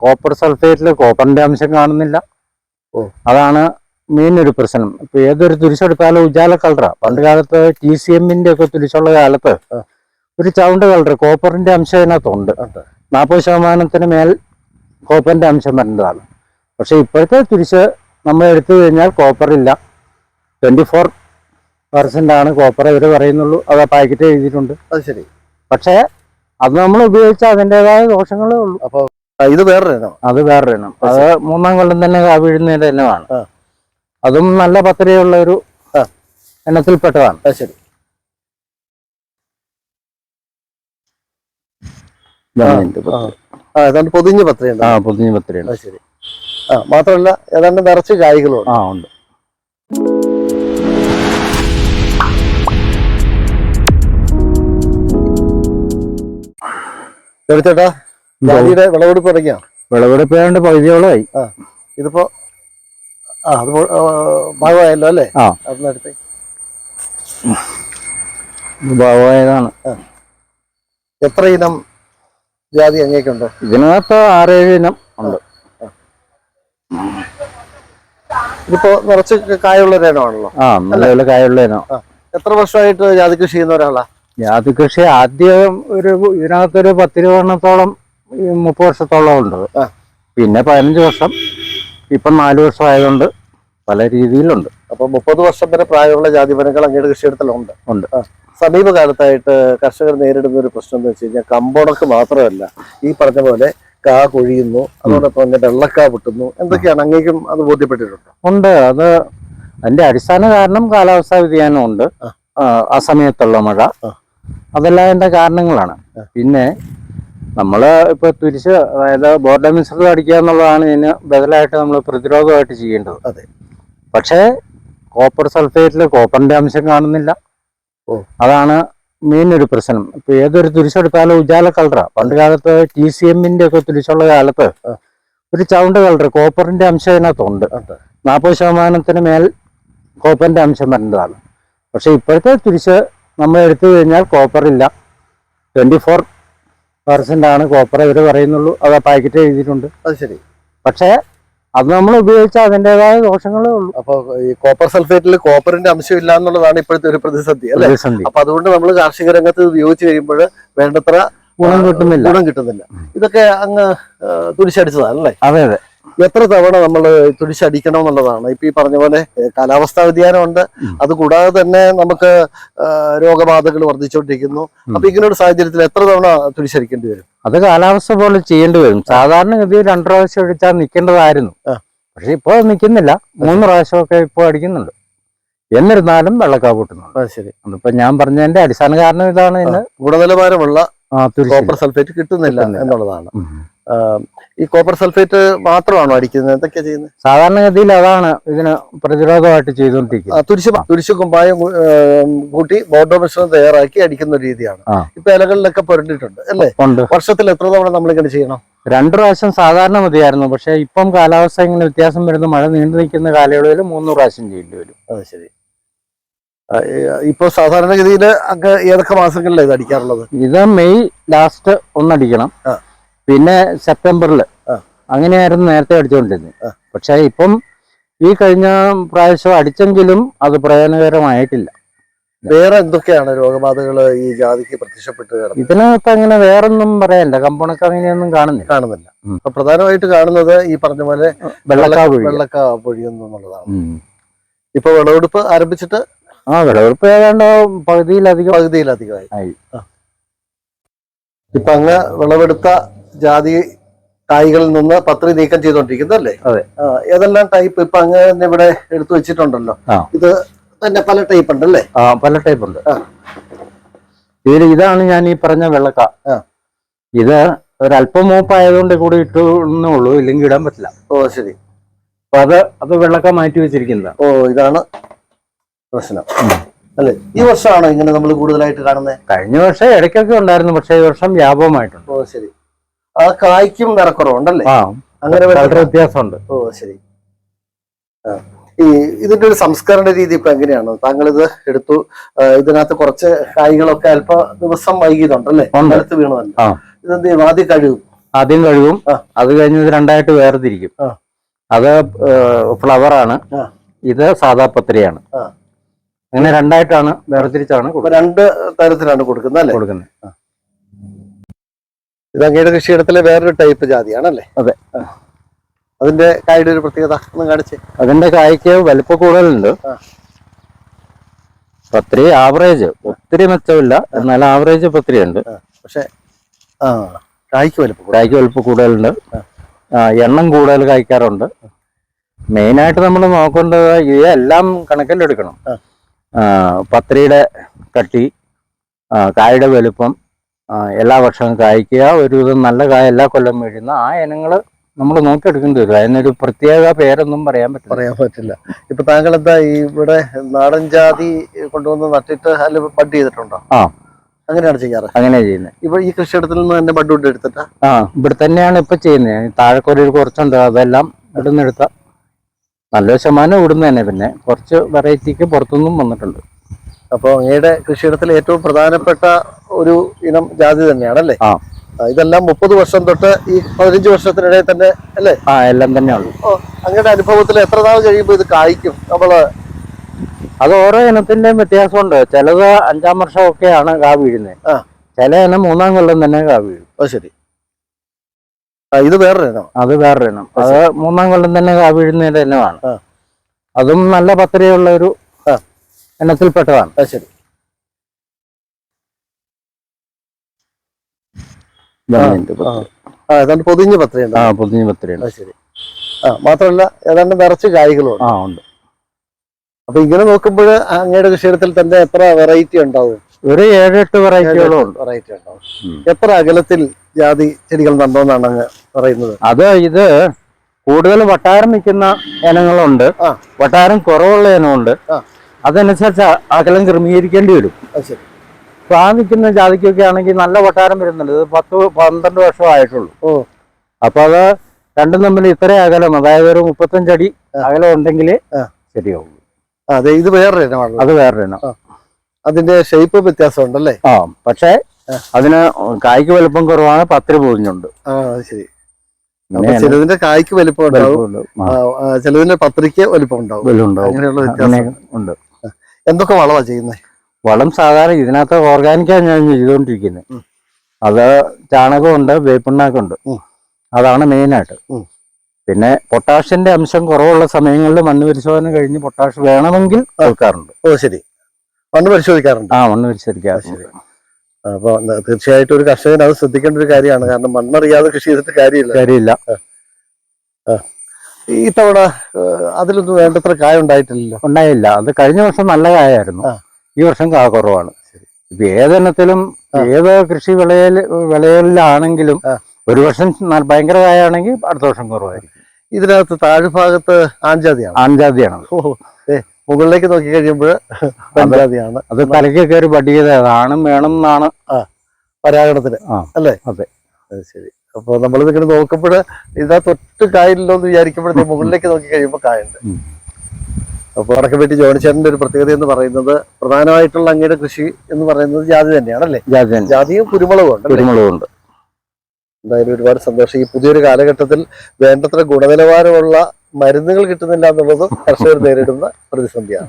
Copper സൾഫേറ്റിൽ കോപ്പറിന്റെ അംശം കാണുന്നില്ല. ഓ. അതാണ് മെയിൻ ഒരു പ്രശ്നം. ഇപ്പൊ ഏതൊരു തുരിശെടുത്താലും ഉജാല കളറാ. പണ്ട് കാലത്ത് ടി സി എമ്മിന്റെ ഒക്കെ തുരിശുള്ള കാലത്ത് ഒരു ചൗണ്ട് കളർ കോപ്പറിന്റെ അംശം അതിനകത്തുണ്ട്. നാൽപ്പത് ശതമാനത്തിന് മേൽ കോപ്പറിന്റെ അംശം വരേണ്ടതാണ്. പക്ഷെ ഇപ്പോഴത്തെ തുരിശ് നമ്മൾ എടുത്തു കഴിഞ്ഞാൽ കോപ്പർ ഇല്ല ട്വന്റി ഫോർ പെർസെന്റ് ആണ് കോപ്പർ ഇവർ പറയുന്നുള്ളൂ. അത് പാക്കറ്റ് എഴുതിയിട്ടുണ്ട്. അത് ശരി. പക്ഷേ അത് നമ്മൾ ഉപയോഗിച്ചാൽ അതിന്റെതായ ദോഷങ്ങളേ ഉള്ളൂ. അപ്പൊ ആ, ഇത് വേറൊരു ഇനം. അത് വേറൊരു ഇനം. അത് മൂന്നാം കൊല്ലം തന്നെ കാ വീഴുന്നതിന്റെ ഇനമാണ്. അതും നല്ല പത്രയുള്ള ഒരു. ഇനത്തിൽപ്പെട്ടതാണ്. ശരി. ഏതാണ്ട് പൊതിഞ്ഞ പത്രയുണ്ട് ആ പൊതിഞ്ഞ പത്രിയാണ് ശരി. ആ മാത്രമല്ല ഏതാണ്ട് നിറച്ച് കായ്കളും ആ ഉണ്ട്. ചേട്ടാ ജാതിയുടെ വിളവെടുപ്പ് തുടങ്ങിയ? വിളവെടുപ്പ് ഏതാണ്ട് പകുതിയോളമായി. ഇതിപ്പോ ആ അത് ഭാഗമായല്ലോ അല്ലേ? ആ. അതിനടുത്ത് ഭാവമായതാണ് എത്ര ഇനം ജാതി അങ്ങേക്കുണ്ട്? ഇതിനകത്ത് ആറേഴ് ഇനം ഉണ്ട്. ഇതിപ്പോ നിറച്ച് കായുള്ള ഇനമാണല്ലോ. ആ നല്ല കായുള്ള ഇനം. എത്ര വർഷമായിട്ട് ജാതി കൃഷി ചെയ്യുന്ന ഒരാളാ? ജാതി കൃഷി ആദ്യം ഒരു ഇതിനകത്തൊരു ഈ മുപ്പത് വർഷത്തോളം ഉണ്ട്. പിന്നെ പതിനഞ്ച് വർഷം ഇപ്പം നാല് വർഷം ആയതുകൊണ്ട് പല രീതിയിലുണ്ട്. അപ്പൊ മുപ്പത് വർഷം വരെ പ്രായമുള്ള ജാതി വനങ്ങൾ അങ്ങയുടെ കൃഷിയിടത്തിലുണ്ട് ഉണ്ട്. സമീപകാലത്തായിട്ട് കർഷകർ നേരിടുന്ന ഒരു പ്രശ്നം എന്ന് വെച്ച് കഴിഞ്ഞാൽ കമ്പോണക്ക് മാത്രമല്ല ഈ പറഞ്ഞ പോലെ കാ കൊഴിയുന്നു അതോടൊപ്പം തന്നെ വെള്ളക്കാ പൊട്ടുന്നു എന്തൊക്കെയാണ് അങ്ങേക്കും അത് ബോധ്യപ്പെട്ടിട്ടുണ്ട്? ഉണ്ട്. അത് അതിന്റെ അടിസ്ഥാന കാരണം കാലാവസ്ഥാ വ്യതിയാനം ഉണ്ട് ആ സമയത്തുള്ള മഴ. അതെല്ലാം അതിന്റെ കാരണങ്ങളാണ്. പിന്നെ നമ്മൾ ഇപ്പൊ തിരിച്ച് അതായത് ബോർഡർ മിശ്രിതം അടിക്കുക എന്നുള്ളതാണ് ഇതിന് ബദലായിട്ട് നമ്മൾ പ്രതിരോധമായിട്ട് ചെയ്യേണ്ടത്. അതെ. പക്ഷേ കോപ്പർ സൾഫേറ്റിൽ കോപ്പറിന്റെ അംശം കാണുന്നില്ല. ഓ. അതാണ് മെയിൻ ഒരു പ്രശ്നം. ഇപ്പൊ ഏതൊരു തുരിശെടുത്താലും ഉജാല കളറാ. പണ്ട് കാലത്ത് ടി സി എമ്മിന്റെ ഒക്കെ തുരിശുള്ള കാലത്ത് ഒരു ചൗണ്ട് കളർ കോപ്പറിന്റെ അംശം അതിനകത്തുണ്ട്. നാൽപ്പത് ശതമാനത്തിന് മേൽ കോപ്പറിന്റെ അംശം വരേണ്ടതാണ്. പക്ഷെ ഇപ്പോഴത്തെ തുരിശ് നമ്മൾ എടുത്തു കഴിഞ്ഞാൽ കോപ്പറില്ല. ട്വന്റി ഫോർ പെർസെന്റ് ആണ് കോപ്പർ ഇവർ പറയുന്നുള്ളൂ. അത് പാക്കറ്റ് എഴുതിയിട്ടുണ്ട്. അത് ശരി. പക്ഷേ അത് നമ്മൾ ഉപയോഗിച്ചാൽ അതിന്റെതായ ദോഷങ്ങളേ ഉള്ളൂ. അപ്പൊ ഈ കോപ്പർ സൾഫേറ്റിൽ കോപ്പറിന്റെ അംശം ഇല്ല എന്നുള്ളതാണ് ഇപ്പോഴത്തെ ഒരു പ്രതിസന്ധി അല്ലെ? പ്രതിസന്ധി. അപ്പൊ അതുകൊണ്ട് നമ്മൾ കാർഷിക രംഗത്ത് ഉപയോഗിച്ച് കഴിയുമ്പോൾ വേണ്ടത്ര ഗുണം കിട്ടുന്നില്ല. ഗുണം കിട്ടുന്നില്ല. ഇതൊക്കെ അങ്ങ് തുരിശടിച്ചതാണ് അല്ലേ? അതെ അതെ. എത്ര തവണ നമ്മൾ തുടിച്ചടിക്കണം എന്നുള്ളതാണ് ഇപ്പൊ ഈ പറഞ്ഞ പോലെ കാലാവസ്ഥാ വ്യതിയാനമുണ്ട്. അതുകൂടാതെ തന്നെ നമുക്ക് രോഗബാധകൾ വർദ്ധിച്ചുകൊണ്ടിരിക്കുന്നു. അപ്പൊ ഇങ്ങനെ ഒരു സാഹചര്യത്തിൽ എത്ര തവണ തുടിച്ചടിക്കേണ്ടി വരും? അത് കാലാവസ്ഥ പോലെ ചെയ്യേണ്ടി വരും. സാധാരണഗതിയിൽ രണ്ടു പ്രാവശ്യം അടിച്ചാൽ നിൽക്കേണ്ടതായിരുന്നു. പക്ഷെ ഇപ്പോൾ നിൽക്കുന്നില്ല. മൂന്ന് പ്രാവശ്യമൊക്കെ ഇപ്പോൾ അടിക്കുന്നുണ്ട്. എന്നിരുന്നാലും വെള്ളക്കാ പൊട്ടുന്നുണ്ട് ശരി. അതിപ്പോ ഞാൻ പറഞ്ഞതിന്റെ അടിസ്ഥാന കാരണം ഇതാണ് ഗുണനിലവാരമുള്ള സൾഫേറ്റ് കിട്ടുന്നില്ല. എന്നുള്ളതാണ്. ഈ കോപ്പർ സൾഫേറ്റ് മാത്രമാണോ അടിക്കുന്നത്? എന്തൊക്കെയാ ചെയ്യുന്നത്? സാധാരണഗതിയിൽ അതാണ് ഇതിന് പ്രതിരോധമായിട്ട് ചെയ്തുകൊണ്ടിരിക്കുന്നത്. തുരിശു തുരിശ് കുമ്പായം കൂട്ടി ബോർഡോ മിശ്രം തയ്യാറാക്കി അടിക്കുന്ന ഒരു രീതിയാണ്. ഇപ്പൊ ഇലകളിലൊക്കെ പുരണ്ടിട്ടുണ്ട് അല്ലേ? വർഷത്തിൽ എത്ര തവണ നമ്മൾ ഇങ്ങനെ ചെയ്യണം? രണ്ടു പ്രാവശ്യം സാധാരണ മതിയായിരുന്നു പക്ഷെ ഇപ്പം കാലാവസ്ഥ ഇങ്ങനെ വ്യത്യാസം വരുന്ന മഴ നീണ്ടു നിൽക്കുന്ന കാലയളവിൽ മൂന്ന് പ്രാവശ്യം ചെയ്യേണ്ടി വരും. അത് ശരി. ഇപ്പൊ സാധാരണഗതിയിൽ അങ്ങ് ഏതൊക്കെ മാസങ്ങളിലാണ് ഇത് അടിക്കാറുള്ളത്? ഇത് മെയ് ലാസ്റ്റ് ഒന്നടിക്കണം. പിന്നെ സെപ്റ്റംബറിൽ. അങ്ങനെയായിരുന്നു നേരത്തെ അടിച്ചുകൊണ്ടിരുന്നത്. പക്ഷെ ഇപ്പം ഈ കഴിഞ്ഞ പ്രാവശ്യം അടിച്ചെങ്കിലും അത് പ്രയോജനകരമായിട്ടില്ല. വേറെ എന്തൊക്കെയാണ് രോഗബാധകൾ ഈ ജാതിക്ക് പ്രത്യക്ഷപ്പെട്ട് ഇതിനകത്ത് അങ്ങനെ വേറൊന്നും പറയാനില്ല. കമ്പണക്ക് അങ്ങനെയൊന്നും കാണുന്നില്ല. കാണുന്നില്ല. അപ്പൊ പ്രധാനമായിട്ട് കാണുന്നത് ഈ പറഞ്ഞ പോലെ വെള്ളക്കാ പൊഴി. വെള്ളക്ക പൊഴിയുന്നു എന്നുള്ളതാണ്. ഇപ്പൊ വിളവെടുപ്പ് ആരംഭിച്ചിട്ട് ആ വിളവെടുപ്പ് ഏതാണ്ട് പകുതിയിലധികം പകുതിയിലധികമായി. ഇപ്പൊ അങ്ങ് വിളവെടുത്ത ജാതി കായ്കളിൽ നിന്ന് പത്രി നീക്കം ചെയ്തോണ്ടിരിക്കുന്നത് അല്ലേ? അതെ. ഏതെല്ലാം ടൈപ്പ് ഇപ്പൊ അങ്ങ് തന്നെ ഇവിടെ എടുത്തു വെച്ചിട്ടുണ്ടല്ലോ. ഇത് തന്നെ പല ടൈപ്പ് ഉണ്ടല്ലേ ആ പല ടൈപ്പ് ഉണ്ട്. ഇതിൽ ഇതാണ് ഞാൻ ഈ പറഞ്ഞ വെള്ളക്ക. ഇത് ഒരല്പം മൂപ്പായതുകൊണ്ട് കൂടി ഇട്ടു ഉള്ളൂ ഇല്ലെങ്കിൽ ഇടാൻ പറ്റില്ല. ഓ ശരി. അപ്പൊ അത് അത് വെള്ളക്ക മാറ്റി വെച്ചിരിക്കുന്നതാ. ഓ ഇതാണ് പ്രശ്നം. അല്ലെ? ഈ വർഷമാണോ ഇങ്ങനെ നമ്മൾ കൂടുതലായിട്ട് കാണുന്നത്? കഴിഞ്ഞ വർഷം ഇടയ്ക്കൊക്കെ ഉണ്ടായിരുന്നു പക്ഷേ ഈ വർഷം വ്യാപകമായിട്ടുണ്ട്. ഓ ശരി. ആ കായ്ക്കും നിറക്കുറവുണ്ടല്ലേ ഉണ്ടല്ലേ അങ്ങനെ വ്യത്യാസമുണ്ട്. ഓ ശരി. ആ. ഈ ഇതിന്റെ ഒരു സംസ്കരണ രീതി ഇപ്പൊ എങ്ങനെയാണ്? താങ്കൾ ഇത് എടുത്തു ഇതിനകത്ത് കുറച്ച് കായ്കളൊക്കെ അല്പ ദിവസം വൈകിയതുണ്ടല്ലേ? അടുത്ത് നിലത്ത് വീണതല്ല. ഇതെന്ത് ചെയ്യും? ആദ്യം കഴുകും? ആദ്യം കഴുകും. അത് കഴിഞ്ഞ് ഇത് രണ്ടായിട്ട് വേർതിരിക്കും. അത് ഫ്ലവർ ആണ് ഇത് സാധാ പത്രിയാണ്. അങ്ങനെ രണ്ടായിട്ടാണ് വേർതിരിച്ചാണ് രണ്ട് തരത്തിലാണ് കൊടുക്കുന്നത് അല്ലേ? കൊടുക്കുന്നത്. ഇത് അങ്ങയുടെ കൃഷിയിടത്തിലെ വേറൊരു ടൈപ്പ് ജാതിയാണല്ലേ? അതെ. അതിന്റെ കായുടെ ഒരു പ്രത്യേകത ഒന്ന് കാണിച്ച്. അതിന്റെ കായ്ക്ക് വലിപ്പ കൂടുതലുണ്ട്. പത്രി ആവറേജ് ഒത്തിരി മെച്ചമില്ല. എന്നാൽ ആവറേജ് പത്രി ഉണ്ട്. പക്ഷെ ആ കായ്ക്ക് വലിപ്പം. കായ്ക്ക് വലിപ്പം കൂടുതലുണ്ട്. എണ്ണം കൂടുതൽ കായ്ക്കാറുണ്ട്. മെയിനായിട്ട് നമ്മൾ നോക്കേണ്ടത് ഇതെല്ലാം കണക്കിലെടുക്കണം. പത്രിയുടെ കട്ടി കായുടെ വലുപ്പം എല്ലാ വർഷവും കായ്ക്കുക ഒരുവിധം നല്ല കായ എല്ലാ കൊല്ലം വീഴുന്ന ആ ഇനങ്ങൾ നമ്മൾ നോക്കിയെടുക്കേണ്ടി വരും. അതിനൊരു പ്രത്യേക പേരൊന്നും പറയാൻ പറ്റില്ല. പറയാൻ പറ്റില്ല. ഇപ്പൊ താങ്കൾ എന്താ ഇവിടെ നാടൻ ജാതി കൊണ്ടുവന്ന് നട്ടിട്ട് അതിൽ ബഡ് ചെയ്തിട്ടുണ്ടോ? ആ. അങ്ങനെയാണ് ചെയ്യാറ്. അങ്ങനെയാണ് ചെയ്യുന്നത്. ഇപ്പൊ ഈ കൃഷിയിടത്തിൽ നിന്ന് തന്നെ ബഡ് കൊണ്ട് എടുത്തിട്ട്? ആ ഇവിടെ തന്നെയാണ് ഇപ്പൊ ചെയ്യുന്നത്. താഴെക്കൊരു കുറച്ചുണ്ട് അതെല്ലാം ഇവിടുന്ന് എടുത്ത. നല്ല ശതമാനം ഇവിടുന്ന് തന്നെ. പിന്നെ കുറച്ച് വെറൈറ്റിക്ക് പുറത്തുനിന്നും വന്നിട്ടുണ്ട്. അപ്പോൾ അങ്ങയുടെ കൃഷിയിടത്തിൽ ഏറ്റവും പ്രധാനപ്പെട്ട ഒരു ഇനം ജാതി തന്നെയാണല്ലേ? ആ. ആ, ഇതെല്ലാം മുപ്പത് വർഷം തൊട്ട് ഈ പതിനഞ്ച് വർഷത്തിനിടയിൽ തന്നെ അല്ലേ? ആ എല്ലാം തന്നെ ഉള്ളു. അങ്ങയുടെ അനുഭവത്തിൽ എത്ര നാൾ കഴിയുമ്പോൾ ഇത് കായ്ക്കും നമ്മൾ? അത് ഓരോ ഇനത്തിന്റെയും വ്യത്യാസമുണ്ട്. ചിലത് അഞ്ചാം വർഷം ഒക്കെയാണ് കാ വീഴുന്നത് ചില ഇനം മൂന്നാം കൊല്ലം തന്നെ കാ വീഴും. അത് ശരി. ഇത് വേറൊരു ഇനം. അത് വേറൊരു ഇനം. അത് മൂന്നാം കൊല്ലം തന്നെ കാ വീഴുന്നതിന്റെ ഇനമാണ്. അതും നല്ല പത്രിയുള്ള ഒരു. ഇനത്തിൽപ്പെട്ടതാണ്. ശരി. ഗവൺമെന്റ് ആ. ആ ഏതാണ്ട് പൊതിഞ്ഞ പത്രയുണ്ട് ആ പൊതിഞ്ഞ പത്രിയാണ് അത് ശരി ആ മാത്രമല്ല ഏതാണ്ട് നിറച്ച് കായ്കളുണ്ട് ആ ഉണ്ട്. അപ്പൊ ഇങ്ങനെ നോക്കുമ്പോൾ അങ്ങയുടെ കൃഷിയിടത്തിൽ തന്നെ എത്ര വെറൈറ്റി ഉണ്ടാവും? ഒരു ഏഴെട്ട് വെറൈറ്റികളും ഉണ്ട് വെറൈറ്റി ഉണ്ടാവും. എത്ര അകലത്തിൽ ജാതി ചെടികൾ നട്ടോന്നാണ് അങ്ങ് പറയുന്നത്? അത് ഇത് കൂടുതൽ വട്ടാരം നിൽക്കുന്ന ഇനങ്ങളുണ്ട്. ആ. വട്ടാരം കുറവുള്ള ഇനമുണ്ട്. ആ. അതനുസരിച്ച് അകലം ക്രമീകരിക്കേണ്ടി വരും. അത് ശരി നിൽക്കുന്ന ജാതിക്കൊക്കെ ആണെങ്കിൽ നല്ല വട്ടാരം വരുന്നുണ്ട്. ഇത് പത്ത് പന്ത്രണ്ട് വർഷം ആയിട്ടുള്ളൂ ഓ. അപ്പൊ അത് രണ്ടും തമ്മിൽ ഇത്ര അകലം. അതായത് ഒരു മുപ്പത്തഞ്ചടി അകലം ഉണ്ടെങ്കിൽ. ശരിയാവും അതെ ഇത് വേറൊരു ഇനമാണ് അത് വേറൊരു ഇനം. അതിന്റെ ഷേപ്പ് വ്യത്യാസം ഉണ്ടല്ലേ? ആ പക്ഷേ. അതിന് കായ്ക്ക് വലുപ്പം കുറവാണ് പത്തിരി പൊതിഞ്ഞുണ്ട്. ആ ശരി. ചിലതിന്റെ കായ്ക്ക് വലിപ്പം ഉണ്ടാവും. ചിലതിന്റെ പത്രിക്ക് വലിപ്പം ഉണ്ടാവും. അങ്ങനെയുള്ള വ്യത്യാസം. ഉണ്ട്. എന്തൊക്കെ വളവാ ചെയ്യുന്നത് വളം സാധാരണ ഇതിനകത്ത് ഓർഗാനിക്കാണ് ഞാൻ ചെയ്തുകൊണ്ടിരിക്കുന്നത്. അത് ചാണകമുണ്ട് വേപ്പിണ്ണാക്കുണ്ട്. അതാണ് മെയിനായിട്ട്. പിന്നെ പൊട്ടാഷിന്റെ അംശം കുറവുള്ള സമയങ്ങളിൽ മണ്ണ് പരിശോധന കഴിഞ്ഞ് പൊട്ടാഷ് വേണമെങ്കിൽ കൊടുക്കാറുണ്ട്. ഓ ശരി. മണ്ണ് പരിശോധിക്കാറുണ്ട്. ആ മണ്ണ് പരിശോധിക്കാറുണ്ട്. അപ്പൊ തീർച്ചയായിട്ടും ഒരു കർഷകൻ അത് ശ്രദ്ധിക്കേണ്ട ഒരു കാര്യമാണ്. കാരണം മണ്ണറിയാതെ കൃഷി ചെയ്തിട്ട് കാര്യമില്ല. കാര്യമില്ല. ഈ തവണ അതിലൊന്നും വേണ്ടത്ര കായ ഉണ്ടായിട്ടില്ലല്ലോ? ഉണ്ടായില്ല. അത് കഴിഞ്ഞ വർഷം നല്ല കായായിരുന്നു. ഈ വർഷം കാ കുറവാണ്. ഇപ്പൊ ഏതെണ്ണത്തിലും ഏത് കൃഷി വിളയിൽ വിളയിലാണെങ്കിലും ഒരു വർഷം ഭയങ്കര കായാണെങ്കിൽ അടുത്ത വർഷം കുറവായിരിക്കും. ഇതിനകത്ത് താഴ്ഭാഗത്ത് ഓ ഏ മുകളിലേക്ക് നോക്കി കഴിയുമ്പോൾ പെൺജാതിയാണ്. അത് തലയ്ക്ക് കയറി ചെയ്തത് ആണും വേണം എന്നാണ്. പരാഗണത്തിന്. അല്ലേ? അതെ. അത് ശരി. അപ്പൊ നമ്മൾ ഇങ്ങനെ നോക്കുമ്പോൾ ഇതാ തൊട്ട് കായില്ലല്ലോ എന്ന് വിചാരിക്കുമ്പോഴത്തേക്ക് മുകളിലേക്ക് നോക്കി കഴിയുമ്പോൾ കായുണ്ട് ഉം. അപ്പൊ ജോണിച്ചേട്ടന്റെ ഒരു പ്രത്യേകത എന്ന് പറയുന്നത് പ്രധാനമായിട്ടുള്ള അങ്ങയുടെ കൃഷി എന്ന് പറയുന്നത് ജാതി തന്നെയാണല്ലേ? ജാതി തന്നെ. ജാതിയും കുരുമുളകും ഉണ്ട് കുരുമുളകുണ്ട്. എന്തായാലും ഒരുപാട് സന്തോഷം. ഈ പുതിയൊരു കാലഘട്ടത്തിൽ വേണ്ടത്ര ഗുണനിലവാരമുള്ള മരുന്നുകൾ കിട്ടുന്നില്ല എന്നുള്ളതും കർഷകർ നേരിടുന്ന പ്രതിസന്ധിയാണ്.